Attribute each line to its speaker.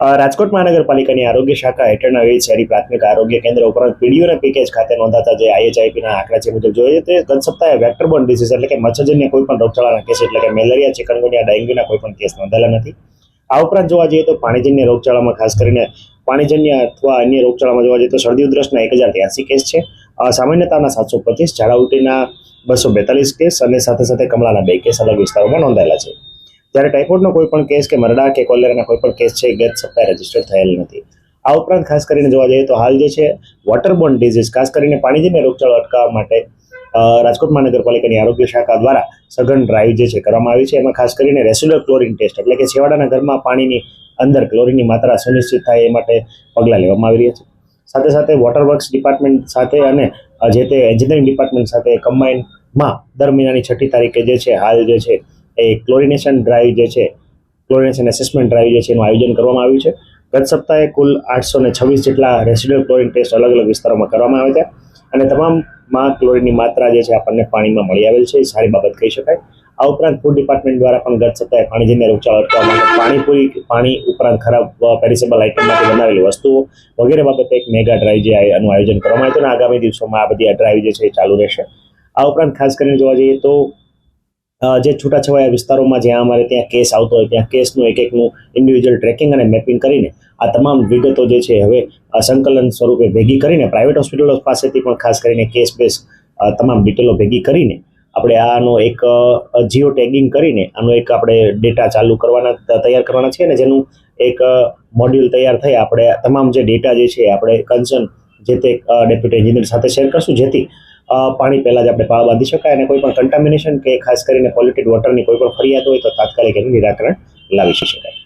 Speaker 1: રાજકોટ મહાનગરપાલિકાની આરોગ્ય શાખા હેઠળના વિવિધ શહેરી પ્રાથમિક આરોગ્ય કેન્દ્ર ઉપરાંત પીડીઓ અને પેકેજ ખાતે નોંધાતા જે આઈએચઆઈપીના આંકડા છે મુજબ જોઈએ તો ગત સપ્તાહે વેક્ટરબોર્ન ડિસીઝ એટલે કે મચ્છરજન્ય કોઈ પણ રોગચાળાના કેસ એટલે કે મેલેરિયા, ચિકનગુનિયા, ડેન્ગ્યુના કોઈ પણ કેસ નોંધાયેલા નથી. આ ઉપરાંત જોવા જઈએ તો પાણીજન્ય રોગચાળામાં ખાસ કરીને પાણીજન્ય અથવા અન્ય રોગચાળામાં જોવા જઈએ તો શરદી ઉધરસના એક હજાર ત્યાસી કેસ છે. સામાન્યતાના સાતસો પચીસ, ઝાડા ઉટીના બસો બેતાલીસ કેસ અને સાથે સાથે કમળાના બે કેસ અલગ વિસ્તારોમાં નોંધાયેલા છે. જ્યારે ટાઇફોઇડનો કોઈ પણ કેસ કે મરડા કે કોલેરાના કોઈ પણ કેસ છે ગત સપ્તાહે રજિસ્ટર થયેલ નથી. આ ઉપરાંત ખાસ કરીને જોવા જઈએ તો હાલ જે છે વોટરબોર્ન ડિઝીઝ ખાસ કરીને પાણીજન્ય રોગચાળો અટકાવવા માટે રાજકોટ મહાનગરપાલિકાની આરોગ્ય શાખા દ્વારા સઘન ડ્રાઈવ જે છે કરવામાં આવી છે. એમાં ખાસ કરીને રેસ્યુલર ક્લોરિન ટેસ્ટ એટલે કે છેવાડાના ઘરમાં પાણીની અંદર ક્લોરિનની માત્રા સુનિશ્ચિત થાય એ માટે પગલાં લેવામાં આવી રહ્યા છે. સાથે સાથે વોટર વર્ક્સ ડિપાર્ટમેન્ટ સાથે અને જે તે એન્જિનિયરિંગ ડિપાર્ટમેન્ટ સાથે કમ્બાઇન્ડમાં દર મહિનાની છઠ્ઠી તારીખે જે છે, હાલ જે છે એ ક્લોરિનેશન ડ્રાઈવ જે છે ક્લોરિનેશન એસેસમેન્ટ ડ્રાઈવ જે છે, એનું આયોજન કરવામાં આવ્યું છે. ગત સપ્તાહે કુલ આઠસો ને છવ્વીસ જેટલા રેસિડ્યુઅલ ક્લોરિન ટેસ્ટ અલગ અલગ વિસ્તારોમાં કરવામાં આવ્યા હતા અને તમામમાં ક્લોરિનની માત્રા જે છે, આપણને પાણીમાં મળી આવેલ છે, એ સારી બાબત કહી શકાય. આ ઉપરાંત ફૂડ ડિપાર્ટમેન્ટ દ્વારા પણ ગત સપ્તાહે પાણીજન્ય રોગચાળો અટકાવવા માટે પાણીપુરી, પાણી ઉપરાંત ખરાબ પેરિસેબલ આઇટમમાંથી બનાવેલી વસ્તુઓ વગેરે બાબતે એક મેગા ડ્રાઈવ જે આનું આયોજન કરવામાં આવ્યું હતું. અને આગામી દિવસોમાં આ બધી આ ડ્રાઈવ જે છે, એ ચાલુ રહેશે. આ ઉપરાંત ખાસ કરીને જોવા જઈએ તો જે છૂટાછવાયા વિસ્તારોમાં જ્યાં અમારે ત્યાં કેસ આવતો હોય, ત્યાં કેસનું એક એકનું ઇન્ડિવિજ્યુઅલ ટ્રેકિંગ અને મેપિંગ કરીને આ તમામ વિગતો જે છે હવે સંકલન સ્વરૂપે ભેગી કરીને પ્રાઇવેટ હોસ્પિટલો પાસેથી પણ ખાસ કરીને કેસ બેસ તમામ ડિટેલો ભેગી કરીને આપણે આનો એક જીઓ ટેગિંગ કરીને આનો એક આપણે ડેટા ચાલુ કરવાના તૈયાર કરવાના છે અને જેનું એક મોડ્યુલ તૈયાર થઈ આપણે તમામ જે ડેટા જે છે આપણે કન્સર્ન જે તે ડેપ્યુટી એન્જિનિયર સાથે શેર કરશું, જેથી પાણી પહેલાં જ આપણે પાળ બાંધી શકાય અને કોઈ પણ કન્ટામિનેશન કે ખાસ કરીને પોલ્યુટેડ વોટરની કોઈ પણ ફરિયાદ હોય તો તાત્કાલિક એનું નિરાકરણ લાવી શકાય.